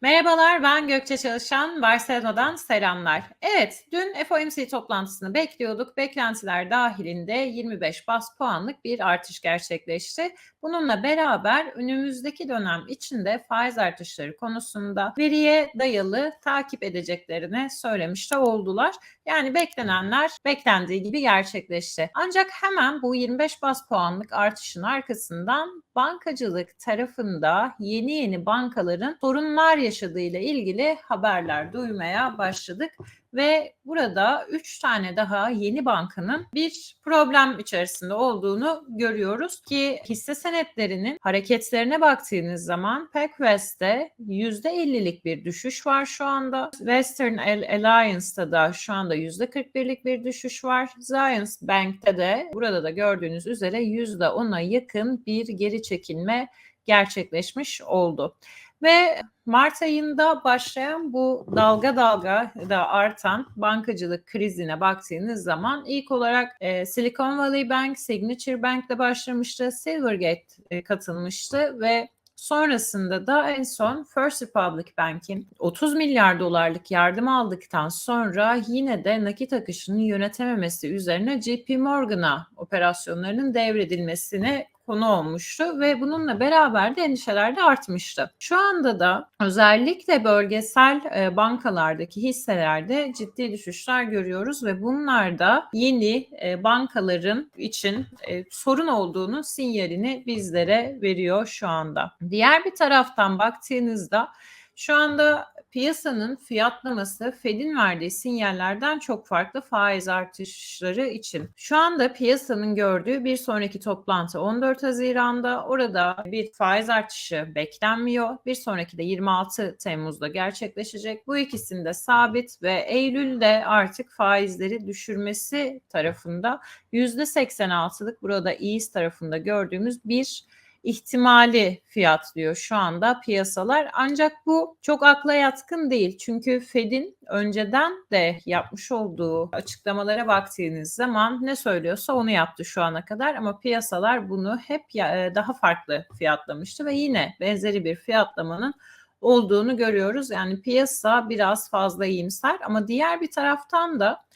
Merhabalar, ben Gökçe Çalışan, Barcelona'dan selamlar. Evet, dün FOMC toplantısını bekliyorduk. Beklentiler dahilinde 25 bas puanlık bir artış gerçekleşti. Bununla beraber önümüzdeki dönem içinde faiz artışları konusunda veriye dayalı takip edeceklerini söylemiş de oldular. Yani beklenenler beklendiği gibi gerçekleşti. Ancak hemen bu 25 bas puanlık artışın arkasından bankacılık tarafında yeni yeni bankaların sorunlar yaşadığıyla ilgili haberler duymaya başladık ve burada 3 tane daha yeni bankanın bir problem içerisinde olduğunu görüyoruz ki hisse senetlerinin hareketlerine baktığınız zaman PacWest'te %50'lik bir düşüş var şu anda. Western Alliance'da da şu anda %41'lik bir düşüş var. Zions Bank'te de burada da gördüğünüz üzere %10'a yakın bir geri çekilme gerçekleşmiş oldu. Ve Mart ayında başlayan bu dalga dalga da artan bankacılık krizine baktığınız zaman ilk olarak e, Silicon Valley Bank, Signature Bank'le başlamıştı, Silvergate e, katılmıştı ve Sonrasında da en son First Republic Bank'in 30 milyar dolarlık yardım aldıktan sonra yine de nakit akışını yönetememesi üzerine JP Morgan'a operasyonlarının devredilmesine konu olmuştu ve bununla beraber de endişeler de artmıştı. Şu anda da özellikle bölgesel e, bankalardaki hisselerde ciddi düşüşler görüyoruz ve bunlar da yeni e, bankaların için e, sorun olduğunu sinyalini bizlere veriyor şu anda. Diğer bir taraftan baktığınızda şu anda piyasanın fiyatlaması Fed'in verdiği sinyallerden çok farklı faiz artışları için. Şu anda piyasanın gördüğü bir sonraki toplantı 14 Haziran'da. Orada bir faiz artışı beklenmiyor. Bir sonraki de 26 Temmuz'da gerçekleşecek. Bu ikisinde sabit ve Eylül'de artık faizleri düşürmesi tarafında %86'lık burada East tarafında gördüğümüz bir ihtimali fiyatlıyor şu anda piyasalar. Ancak bu çok akla yatkın değil. Çünkü Fed'in önceden de yapmış olduğu açıklamalara baktığınız zaman ne söylüyorsa onu yaptı şu ana kadar ama piyasalar bunu hep e, daha farklı fiyatlamıştı ve yine benzeri bir fiyatlamanın olduğunu görüyoruz. Yani piyasa biraz fazla iyimser ama diğer bir taraftan da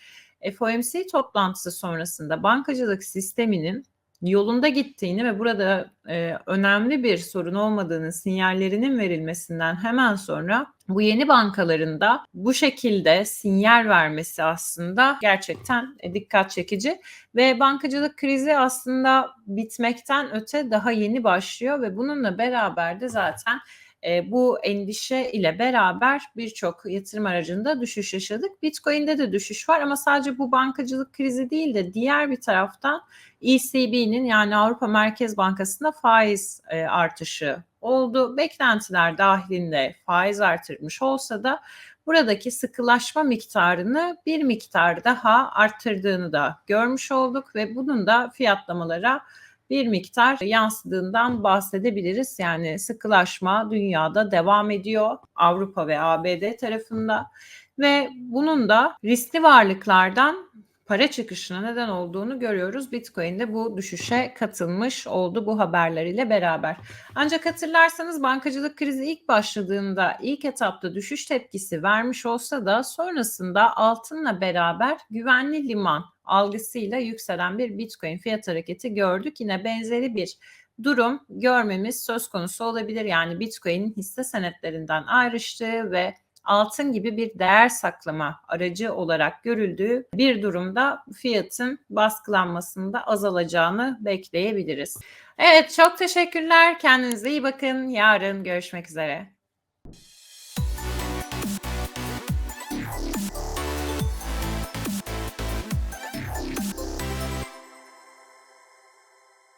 FOMC toplantısı sonrasında bankacılık sisteminin yolunda gittiğini ve burada e, önemli bir sorun olmadığını sinyallerinin verilmesinden hemen sonra bu yeni bankaların da bu şekilde sinyal vermesi aslında gerçekten e, dikkat çekici ve bankacılık krizi aslında bitmekten öte daha yeni başlıyor ve bununla beraber de zaten e, bu endişe ile beraber birçok yatırım aracında düşüş yaşadık. Bitcoin'de de düşüş var ama sadece bu bankacılık krizi değil de diğer bir taraftan ECB'nin yani Avrupa Merkez Bankası'nda faiz e, artışı oldu. Beklentiler dahilinde faiz artırmış olsa da buradaki sıkılaşma miktarını bir miktar daha arttırdığını da görmüş olduk ve bunun da fiyatlamalara bir miktar yansıdığından bahsedebiliriz. Yani sıkılaşma dünyada devam ediyor Avrupa ve ABD tarafında ve bunun da riskli varlıklardan para çıkışına neden olduğunu görüyoruz. Bitcoin de bu düşüşe katılmış oldu bu haberler ile beraber. Ancak hatırlarsanız bankacılık krizi ilk başladığında ilk etapta düşüş tepkisi vermiş olsa da sonrasında altınla beraber güvenli liman algısıyla yükselen bir Bitcoin fiyat hareketi gördük. Yine benzeri bir durum görmemiz söz konusu olabilir. Yani Bitcoin'in hisse senetlerinden ayrıştığı ve altın gibi bir değer saklama aracı olarak görüldüğü bir durumda fiyatın baskılanmasında azalacağını bekleyebiliriz. Evet çok teşekkürler. Kendinize iyi bakın. Yarın görüşmek üzere.